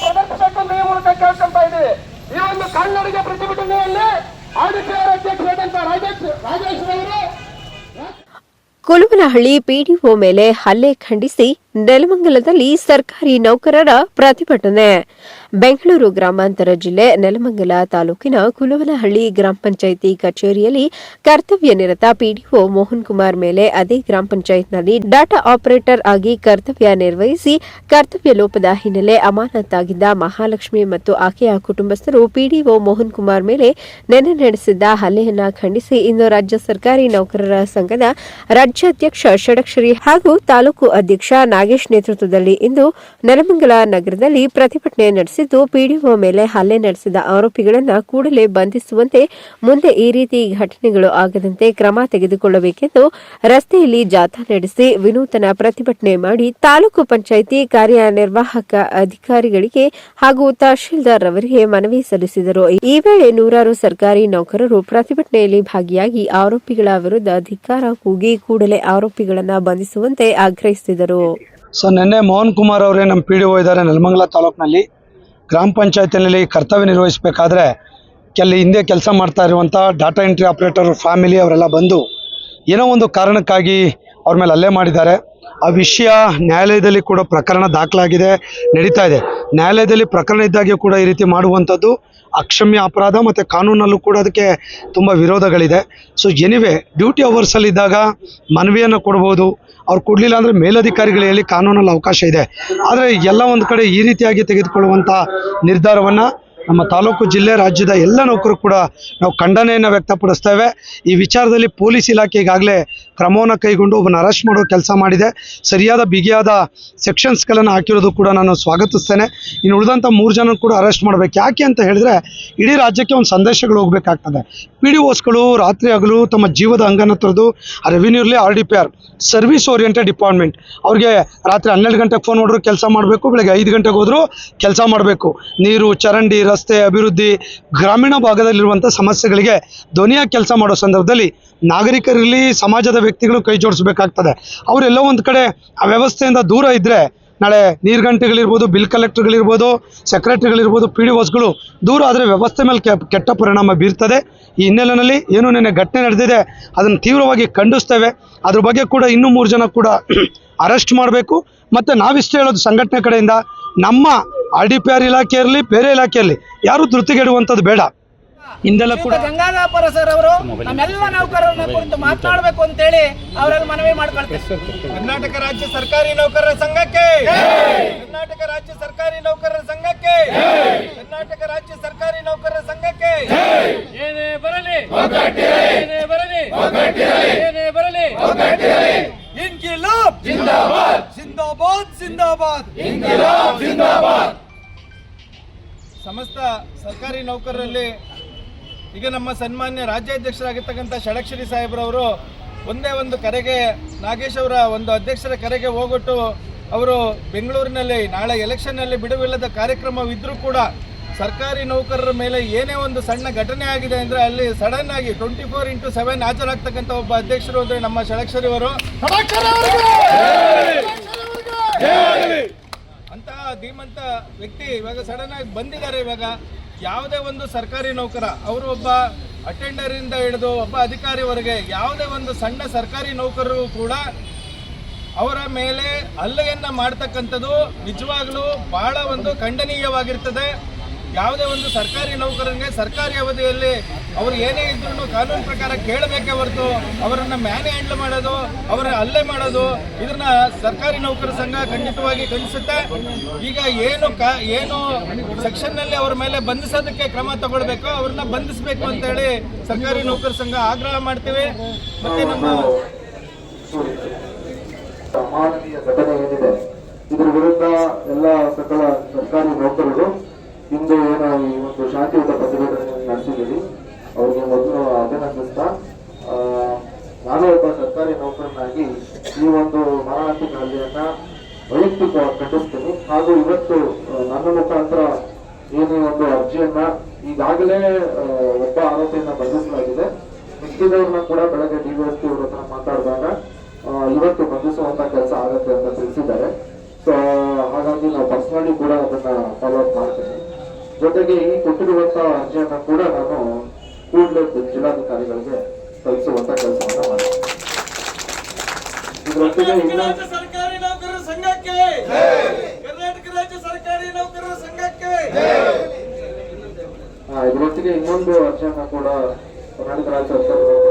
ಪ್ರದರ್ಶಿಸಬೇಕು ಮೂಲಕ ಈ ಒಂದು ಪ್ರತಿಭಟನೆಯಲ್ಲಿ ರಾಜೇಶ್ ಕುಲುವನಹಳ್ಳಿ ಪಿಡಿಒ ಮೇಲೆ ಹಲ್ಲೆ ಖಂಡಿಸಿ ನೆಲಮಂಗಲದಲ್ಲಿ ಸರ್ಕಾರಿ ನೌಕರರ ಪ್ರತಿಭಟನೆ. ಬೆಂಗಳೂರು ಗ್ರಾಮಾಂತರ ಜಿಲ್ಲೆ ನೆಲಮಂಗಲ ತಾಲೂಕಿನ ಕುಲವನಹಳ್ಳಿ ಗ್ರಾಮ ಪಂಚಾಯಿತಿ ಕಚೇರಿಯಲ್ಲಿ ಕರ್ತವ್ಯ ನಿರತ ಪಿಡಿಒ ಮೋಹನ್ ಕುಮಾರ್ ಮೇಲೆ ಅದೇ ಗ್ರಾಮ ಪಂಚಾಯತ್ನಲ್ಲಿ ಡಾಟಾ ಆಪರೇಟರ್ ಆಗಿ ಕರ್ತವ್ಯ ನಿರ್ವಹಿಸಿ ಕರ್ತವ್ಯ ಲೋಪದ ಹಿನ್ನೆಲೆ ಅಮಾನತಾಗಿದ್ದ ಮಹಾಲಕ್ಷ್ಮಿ ಮತ್ತು ಆಕೆಯ ಕುಟುಂಬಸ್ಥರು ಪಿಡಿಒ ಮೋಹನ್ ಕುಮಾರ್ ಮೇಲೆ ನೆನೆ ನಡೆಸಿದ್ದ ಹಲ್ಲೆಯನ್ನ ಖಂಡಿಸಿ ಇಂದು ರಾಜ್ಯ ಸರ್ಕಾರಿ ನೌಕರರ ಸಂಘದ ರಾಜ್ಯಾಧ್ಯಕ್ಷ ಷಡಕ್ಷರಿ ಹಾಗೂ ತಾಲೂಕು ಅಧ್ಯಕ್ಷ ನಾಗೇಶ್ ನೇತೃತ್ವದಲ್ಲಿ ಇಂದು ನೆಲಮಂಗಲ ನಗರದಲ್ಲಿ ಪ್ರತಿಭಟನೆ ನಡೆಸಿದ್ದು, ಪಿಡಿಒ ಮೇಲೆ ಹಲ್ಲೆ ನಡೆಸಿದ ಆರೋಪಿಗಳನ್ನು ಕೂಡಲೇ ಬಂಧಿಸುವಂತೆ ಮುಂದೆ ಈ ರೀತಿ ಘಟನೆಗಳು ಆಗದಂತೆ ಕ್ರಮ ತೆಗೆದುಕೊಳ್ಳಬೇಕೆಂದು ರಸ್ತೆಯಲ್ಲಿ ಜಾಥಾ ನಡೆಸಿ ವಿನೂತನ ಪ್ರತಿಭಟನೆ ಮಾಡಿ ತಾಲೂಕು ಪಂಚಾಯಿತಿ ಕಾರ್ಯನಿರ್ವಾಹಕ ಅಧಿಕಾರಿಗಳಿಗೆ ಹಾಗೂ ತಹಶೀಲ್ದಾರ್ ಅವರಿಗೆ ಮನವಿ ಸಲ್ಲಿಸಿದರು. ಈ ವೇಳೆ ನೂರಾರು ಸರ್ಕಾರಿ ನೌಕರರು ಪ್ರತಿಭಟನೆಯಲ್ಲಿ ಭಾಗಿಯಾಗಿ ಆರೋಪಿಗಳ ವಿರುದ್ಧ ಅಧಿಕಾರ ಕೂಗಿ ಕೂಡಲೇ ಆರೋಪಿಗಳನ್ನು ಬಂಧಿಸುವಂತೆ ಆಗ್ರಹಿಸಿದರು. ಸೊ ನಿನ್ನೆ ಮೋಹನ್ ಕುಮಾರ್ ಅವರೇ ನಮ್ಮ ಪಿ ಡಿ ಒ ಇದ್ದಾರೆ ನೆಲಮಂಗಲ ತಾಲೂಕಿನಲ್ಲಿ. ಗ್ರಾಮ ಪಂಚಾಯತಿನಲ್ಲಿ ಕರ್ತವ್ಯ ನಿರ್ವಹಿಸಬೇಕಾದ್ರೆ ಕೆಲ ಹಿಂದೆ ಕೆಲಸ ಮಾಡ್ತಾ ಇರುವಂಥ ಡಾಟಾ ಎಂಟ್ರಿ ಆಪ್ರೇಟರ್ ಫ್ಯಾಮಿಲಿ ಅವರೆಲ್ಲ ಬಂದು ಏನೋ ಒಂದು ಕಾರಣಕ್ಕಾಗಿ ಅವ್ರ ಮೇಲೆ ಅಲ್ಲೇ ಮಾಡಿದ್ದಾರೆ. ಆ ವಿಷಯ ನ್ಯಾಯಾಲಯದಲ್ಲಿ ಕೂಡ ಪ್ರಕರಣ ದಾಖಲಾಗಿದೆ, ನಡೀತಾ ಇದೆ. ನ್ಯಾಯಾಲಯದಲ್ಲಿ ಪ್ರಕರಣ ಇದ್ದಾಗೆ ಕೂಡ ಈ ರೀತಿ ಮಾಡುವಂಥದ್ದು ಅಕ್ಷಮ್ಯ ಅಪರಾಧ ಮತ್ತು ಕಾನೂನಲ್ಲೂ ಕೂಡ ಅದಕ್ಕೆ ತುಂಬ ವಿರೋಧಗಳಿದೆ. ಸೊ ಎನಿವೆ ಡ್ಯೂಟಿ ಅವರ್ಸಲ್ಲಿದ್ದಾಗ ಮನವಿಯನ್ನು ಕೊಡ್ಬೋದು ಅವ್ರು ಕೊಡಲಿಲ್ಲ ಅಂದರೆ ಮೇಲಧಿಕಾರಿಗಳು ಹೇಳಿ ಕಾನೂನಲ್ಲಿ ಅವಕಾಶ ಇದೆ. ಆದರೆ ಎಲ್ಲ ಒಂದು ಕಡೆ ಈ ರೀತಿಯಾಗಿ ತೆಗೆದುಕೊಳ್ಳುವಂಥ ನಿರ್ಧಾರವನ್ನು ನಮ್ಮ ತಾಲೂಕು ಜಿಲ್ಲೆ ರಾಜ್ಯದ ಎಲ್ಲ ನೌಕರು ಕೂಡ ನಾವು ಖಂಡನೆಯನ್ನು ವ್ಯಕ್ತಪಡಿಸ್ತೇವೆ ಈ ವಿಚಾರದಲ್ಲಿ ಪೊಲೀಸ್ ಇಲಾಖೆ ಈಗಾಗಲೇ ಕ್ರಮವನ್ನು ಕೈಗೊಂಡು ಒಬ್ಬನ ಅರೆಸ್ಟ್ ಮಾಡೋ ಕೆಲಸ ಮಾಡಿದೆ. ಸರಿಯಾದ ಬಿಗಿಯಾದ ಸೆಕ್ಷನ್ಸ್ಗಳನ್ನು ಹಾಕಿರೋದು ಕೂಡ ನಾನು ಸ್ವಾಗತಿಸ್ತೇನೆ. ಇನ್ನು ಉಳಿದಂಥ ಮೂರು ಜನ ಕೂಡ ಅರೆಸ್ಟ್ ಮಾಡಬೇಕು. ಯಾಕೆ ಅಂತ ಹೇಳಿದ್ರೆ ಇಡೀ ರಾಜ್ಯಕ್ಕೆ ಒಂದು ಸಂದೇಶಗಳು ಹೋಗಬೇಕಾಗ್ತದೆ. ಪಿ ಡಿ ಓಸ್ಗಳು ರಾತ್ರಿ ಹಗಲು ತಮ್ಮ ಜೀವದ ಅಂಗನ ತೊರೆದು ರೆವಿನ್ಯೂ ಇರಲಿ, R D P R, service oriented department. ಅವ್ರಿಗೆ ರಾತ್ರಿ ಹನ್ನೆರಡು ಗಂಟೆಗೆ ಫೋನ್ ಮಾಡಿದ್ರು, ಕೆಲಸ ಮಾಡಬೇಕು, ಬೆಳಗ್ಗೆ ಐದು ಗಂಟೆಗೆ ಹೋದರೂ, ಕೆಲಸ ಮಾಡಬೇಕು. ನೀರು, ಚರಂಡಿ, ರಸ್ತೆ ಅಭಿವೃದ್ಧಿ ಗ್ರಾಮೀಣ ಭಾಗದಲ್ಲಿರುವಂಥ ಸಮಸ್ಯೆಗಳಿಗೆ ಧ್ವನಿಯ ಕೆಲಸ ಮಾಡೋ ಸಂದರ್ಭದಲ್ಲಿ ನಾಗರಿಕರಲ್ಲಿ ಸಮಾಜದ ವ್ಯಕ್ತಿಗಳು ಕೈ ಜೋಡಿಸಬೇಕಾಗ್ತದೆ. ಅವರೆಲ್ಲೋ ಒಂದು ಕಡೆ ಆ ವ್ಯವಸ್ಥೆಯಿಂದ ದೂರ ಇದ್ದರೆ ನಾಳೆ ನೀರು ಗಂಟೆಗಳಿರ್ಬೋದು ಬಿಲ್ ಕಲೆಕ್ಟರ್ಗಳಿರ್ಬೋದು ಸೆಕ್ರೆಟರಿಗಳಿರ್ಬೋದು ಪಿ ಡಿ ಒಸ್ಗಳು ದೂರ ಆದರೆ ವ್ಯವಸ್ಥೆ ಮೇಲೆ ಕೆಟ್ಟ ಪರಿಣಾಮ ಬೀರ್ತದೆ. ಈ ಹಿನ್ನೆಲೆಯಲ್ಲಿ ಏನು ನಿನ್ನೆ ಘಟನೆ ನಡೆದಿದೆ ಅದನ್ನು ತೀವ್ರವಾಗಿ ಖಂಡಿಸ್ತೇವೆ. ಅದ್ರ ಬಗ್ಗೆ ಕೂಡ ಇನ್ನೂ ಮೂರು ಜನ ಕೂಡ ಅರೆಸ್ಟ್ ಮಾಡಬೇಕು. ಮತ್ತು ನಾವಿಷ್ಟು ಹೇಳೋದು ಸಂಘಟನೆ ಕಡೆಯಿಂದ ನಮ್ಮ ಆರ್ ಡಿ ಪಿ ಆರ್ ಇಲಾಖೆ ಇರಲಿ ಬೇರೆ ಇಲಾಖೆ ಇರಲಿ ಯಾರು ಧೃತಿಗೆಡುವಂಥದ್ದು ಬೇಡ. ಹಿಂದೆಲ್ಲ ಕೂಡ ಗಂಗಾಧಾಪರ ಸರ್ ಅವರು ನಮ್ಮೆಲ್ಲ ನೌಕರರನ್ನ ಕುರಿತು ಮಾತನಾಡಬೇಕು ಅಂತೇಳಿ ಅವರಲ್ಲಿ ಮನವಿ ಮಾಡ್ಕೊಳ್ತೇವೆ. ಕರ್ನಾಟಕ ರಾಜ್ಯ ಸರ್ಕಾರಿ ನೌಕರರ ಸಂಘಕ್ಕೆ. ಕರ್ನಾಟಕ ರಾಜ್ಯ ಸರ್ಕಾರಿ ನೌಕರರ ಸಂಘಕ್ಕೆ. ಕರ್ನಾಟಕ ರಾಜ್ಯ ಸರ್ಕಾರಿ ನೌಕರರ ಸಂಘಕ್ಕೆ. ಏನೇ ಬರಲಿ ಏನೇ ಬರಲಿ ಏನೇ ಬರಲಿ. ಇನ್ಕಿಲಾಬ್ ಜಿಂದಾಬಾದ್. ಜಿಂದಾಬಾದ್ ಜಿಂದಾಬಾದ್ ಇನ್ಕಿಲಾಬ್ ಜಿಂದಾಬಾದ್. ಸಮಸ್ತ ಸರ್ಕಾರಿ ನೌಕರರಲ್ಲಿ ಈಗ ನಮ್ಮ ಸನ್ಮಾನ್ಯ ರಾಜ್ಯಾಧ್ಯಕ್ಷರಾಗಿರ್ತಕ್ಕಂಥ ಷಡಕ್ಷರಿ ಸಾಹೇಬ್ರವರು ಒಂದೇ ಒಂದು ಕರೆಗೆ ನಾಗೇಶ್ ಅವರ ಒಂದು ಅಧ್ಯಕ್ಷರ ಕರೆಗೆ ಹೋಗೊಟ್ಟು ಅವರು ಬೆಂಗಳೂರಿನಲ್ಲಿ ನಾಳೆ ಎಲೆಕ್ಷನ್ನಲ್ಲಿ ಬಿಡುವಿಲ್ಲದ ಕಾರ್ಯಕ್ರಮವಿದ್ದರೂ ಕೂಡ ಸರ್ಕಾರಿ ನೌಕರರ ಮೇಲೆ ಏನೇ ಒಂದು ಸಣ್ಣ ಘಟನೆ ಆಗಿದೆ ಅಂದರೆ ಅಲ್ಲಿ ಸಡನ್ ಆಗಿ ಟ್ವೆಂಟಿ ಫೋರ್ ಇಂಟು ಸೆವೆನ್ ಹಾಜರಾಗ್ತಕ್ಕಂಥ ಒಬ್ಬ ಅಧ್ಯಕ್ಷರು ಅಂದರೆ ನಮ್ಮ ಷಡಕ್ಷರಿ ಅವರು ಅಂತಹ ಧೀಮಂತ ವ್ಯಕ್ತಿ ಇವಾಗ ಸಡನ್ ಆಗಿ ಬಂದಿದ್ದಾರೆ ಇವಾಗ. ಯಾವುದೇ ಒಂದು ಸರ್ಕಾರಿ ನೌಕರ, ಅವರು ಒಬ್ಬ ಅಟೆಂಡರಿಂದ ಹಿಡಿದು ಒಬ್ಬ ಅಧಿಕಾರಿವರೆಗೆ ಯಾವುದೇ ಒಂದು ಸಣ್ಣ ಸರ್ಕಾರಿ ನೌಕರರು ಕೂಡ ಅವರ ಮೇಲೆ ಹಲ್ಲೆಯನ್ನು ಮಾಡ್ತಕ್ಕಂಥದ್ದು ನಿಜವಾಗ್ಲೂ ಬಹಳ ಒಂದು ಖಂಡನೀಯವಾಗಿರ್ತದೆ. ಯಾವುದೇ ಒಂದು ಸರ್ಕಾರಿ ನೌಕರನಿಗೆ ಸರ್ಕಾರಿ ಅವಧಿಯಲ್ಲಿ ಅವರು ಏನೇ ಇದ್ರೂ ಕಾನೂನು ಪ್ರಕಾರ ಕೇಳಬೇಕೇ ಹೊರತು ಅವರನ್ನ ಮ್ಯಾನೆ ಹ್ಯಾಂಡ್ಲ್ ಮಾಡೋದು ಅವರ ಹಲ್ಲೆ ಮಾಡೋದು ಇದನ್ನ ಸರ್ಕಾರಿ ನೌಕರ ಸಂಘ ಖಂಡಿತವಾಗಿ ಖಂಡಿಸುತ್ತೆ. ಈಗ ಏನು ಕಾ, ಏನು ಸೆಕ್ಷನ್ನಲ್ಲಿ ಅವರ ಮೇಲೆ ಬಂಧಿಸೋದಕ್ಕೆ ಕ್ರಮ ತಗೊಳ್ಬೇಕು, ಅವ್ರನ್ನ ಬಂಧಿಸಬೇಕು ಅಂತ ಹೇಳಿ ಸರ್ಕಾರಿ ನೌಕರ ಸಂಘ ಆಗ್ರಹ ಮಾಡ್ತೀವಿ. ಮತ್ತೆ ನಮ್ಮ ಸಮಾನೀಯ ಘಟನೆ ಏನಿದೆ? ಇದ್ರ ವಿರುದ್ಧ ಎಲ್ಲ ಸಕಲ ಸರ್ಕಾರಿ ನೌಕರರು ಇಂದು ಏನು ಈ ಒಂದು ಶಾಂತಿಯುತ ಪ್ರತಿಭಟನೆ ನಡೆಸಿದ್ದೀವಿ. ಅವರಿಗೆ ಮೊದಲು ಅಭಿನಂದಿಸ್ತಾ ನಾನು ಒಬ್ಬ ಸರ್ಕಾರಿ ನೌಕರನಾಗಿ ಈ ಒಂದು ಮಾರಣಾಂತಿಕ ಹಲ್ಲೆಯನ್ನ ವೈಯಕ್ತಿಕವಾಗಿ ಖಂಡಿಸ್ತೀನಿ. ಹಾಗೂ ಇವತ್ತು ನನ್ನ ಮುಖಾಂತರ ಏನು ಒಂದು ಅರ್ಜಿಯನ್ನ ಈಗಾಗಲೇ ಒಬ್ಬ ಆರೋಪಿಯನ್ನ ಬಂಧಿಸಲಾಗಿದೆ. ಮಿಕ್ಕಿದವ್ರನ್ನ ಕೂಡ ಬೆಳಗ್ಗೆ ಡಿವೈಎಸ್ಪಿ ಅವ್ರ ಹತ್ರ ಮಾತಾಡಿದಾಗ ಇವತ್ತು ಬಂಧಿಸುವಂತ ಕೆಲಸ ಆಗತ್ತೆ ಅಂತ ತಿಳಿಸಿದ್ದಾರೆ. ಸೊ ಹಾಗಾಗಿ ನಾವು ಪರ್ಸನಲಿ ಕೂಡ ಅದನ್ನ ಫಾಲೋ ಅಪ್ ಮಾಡ್ತೀನಿ. ಜೊತೆಗೆ ಈ ಕೊಟ್ಟಿರುವಂತಹ ಅರ್ಜಿಯನ್ನ ಕೂಡ ನಾನು ಕೂಡಲೇ ಜಿಲ್ಲಾಧಿಕಾರಿಗಳಿಗೆ ಸಲ್ಲಿಸುವಂತ ಕೆಲಸವನ್ನ ಮಾಡ್ತೀನಿ. ಇದರೊಟ್ಟಿಗೆ ಕರ್ನಾಟಕ ರಾಜ್ಯ ಸರ್ಕಾರಿ ನೌಕರರ ಸಂಘಕ್ಕೆ. ಕರ್ನಾಟಕ ರಾಜ್ಯ ಸರ್ಕಾರಿ ನೌಕರರ ಸಂಘಕ್ಕೆ. ಹಾ, ಇದರೊಟ್ಟಿಗೆ ಇನ್ನೊಂದು ಅರ್ಜಿಯನ್ನ ಕೂಡ ಕರ್ನಾಟಕ ರಾಜ್ಯ ಸರ್ಕಾರ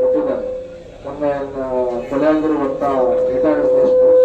ಕೊಟ್ಟಿದ್ದಾರೆ. ಮೊನ್ನೆ ಕೊಲೆ ಆಗಿರುವಂತ ರಿಟೈರ್ಡ್ ಮಿನಿಸ್ಟರ್